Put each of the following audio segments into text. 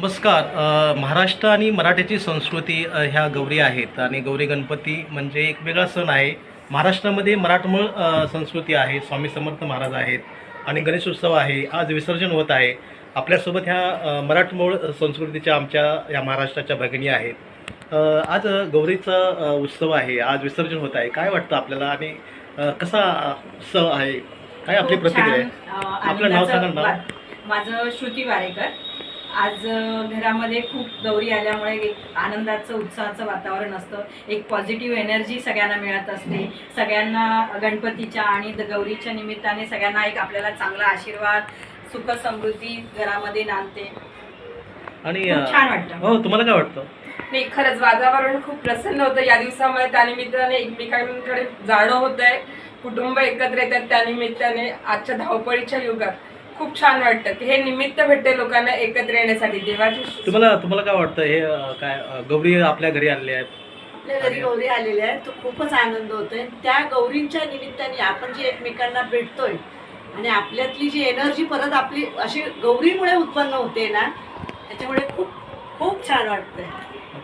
नमस्कार. महाराष्ट्र आणि मराठीची संस्कृती ह्या गौरी आहेत आणि गौरी गणपती म्हणजे एक वेगळा सण आहे. महाराष्ट्रामध्ये मराठमोळ संस्कृती आहे स्वामी समर्थ महाराज आहेत आणि गणेशोत्सव आहे आज विसर्जन होत आहे. आपल्यासोबत ह्या मराठमोळ संस्कृतीच्या आमच्या या महाराष्ट्राच्या भगिनी आहेत. आज गौरीचा उत्सव आहे आज विसर्जन होत आहे. काय वाटतं आपल्याला आणि कसा उत्सव आहे? काय आपली प्रतिक्रिया आहे? आपलं नाव सांगा माझं श्रुती वारेकर. आज घरामध्ये खूप गौरी आल्यामुळे एक आनंदाचं उत्साहाचं वातावरण असतं. एक पॉझिटिव्ह एनर्जी सगळ्यांना मिळत असते. सगळ्यांना गणपतीच्या आणि गौरीच्या निमित्ताने सगळ्यांना एक आपल्याला चांगला आशीर्वाद सुख समृद्धी घरामध्ये नांदते. आणि छान वाटतं. हो तुम्हाला काय वाटतं? नाही खरंच वातावरण खूप प्रसन्न होतं या दिवसामुळे. त्यानिमित्ताने एकमेकांकडे जाणं होत आहे कुटुंब एकत्र येतात त्यानिमित्ताने आजच्या धावपळीच्या युगात खूप छान वाटतं की हे निमित्त भेटते लोकांना एकत्र येण्यासाठी देवाची तुम्हाला तुम्हाला काय वाटतं? हे अ, काय अ, गौरी आपल्या घरी आलेल्या आहेत. आपल्या घरी गौरी आलेल्या आहेत. तो खूपच आनंद होतोय. त्या गौरींच्या निमित्ताने आपण जे एकमेकांना भेटतोय आणि आपल्यातली जी एनर्जी परत आपली अशी गौरीमुळे उत्पन्न होते ना त्याच्यामुळे खूप खूप छान वाटतंय.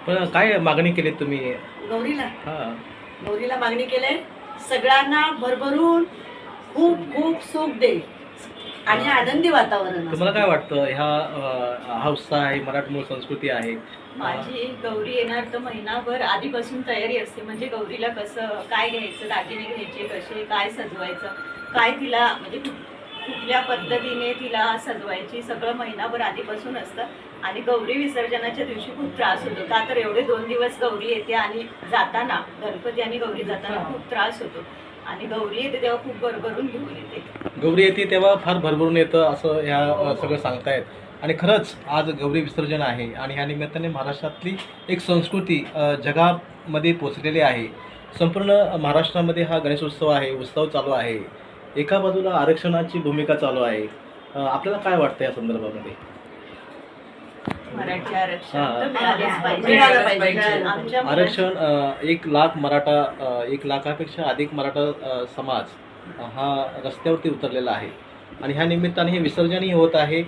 पण काय मागणी केली तुम्ही? गौरीला? हा. गौरीला मागणी केलंय सगळ्यांना भरभरून खूप खूप सुख दे आणि आनंदी वातावरण तुम्हाला दे. काय वाटतं? ह्या हा उत्साह आहे मराठमोळ संस्कृती आहे. माझी गौरी येणार तर महिनाभर आधीपासून तयारी असते. म्हणजे गौरीला कसं काय घ्यायचं दागिने घ्यायचे कसे काय सजवायचं काय तिला म्हणजे कुठ- कुठल्या पद्धतीने तिला सजवायची सगळं महिनाभर आधीपासून असतं. आणि गौरी विसर्जनाच्या दिवशी खूप त्रास होतो. का तर एवढे दोन दिवस गौरी येते आणि जाताना गणपती आणि गौरी जाताना खूप त्रास होतो. आणि गौरी येते तेव्हा खूप भरभरून घेऊन येते. गौरी येते तेव्हा फार भरभरून येतं असं ह्या सगळं सांगतायत. आणि खरंच आज गौरी विसर्जन आहे आणि ह्या निमित्ताने महाराष्ट्रातली एक संस्कृती जगामध्ये पोचलेली आहे. संपूर्ण महाराष्ट्रामध्ये हा गणेशोत्सव आहे उत्सव चालू आहे. एका बाजूला आरक्षणाची भूमिका चालू आहे. आपल्याला काय वाटतं या संदर्भामध्ये? मराठी आरक्षण हा. तर मिळालेच पाहिजे मिळालं पाहिजे. आमच्या मुलांना- आरक्षण अ, एक लाख मराठा अ, एक लाखापेक्षा अधिक मराठा अ, समाज हा रस्त्यावरती उतरलेला आहे आणि ह्या निमित्ताने हे विसर्जनही होत आहे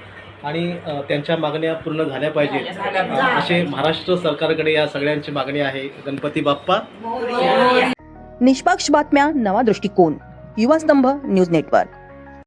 आणि अ, त्यांच्या मागण्या पूर्ण झाल्या पाहिजेत झाल्या अ, पाहिजेत. असे महाराष्ट्र सरकारकडे या सगळ्यांची मागणी आहे गणपती बाप्पा मोरया. निष्पक्ष बातम्या नवा दृष्टिकोन युवा स्तंभ न्यूज नेटवर्क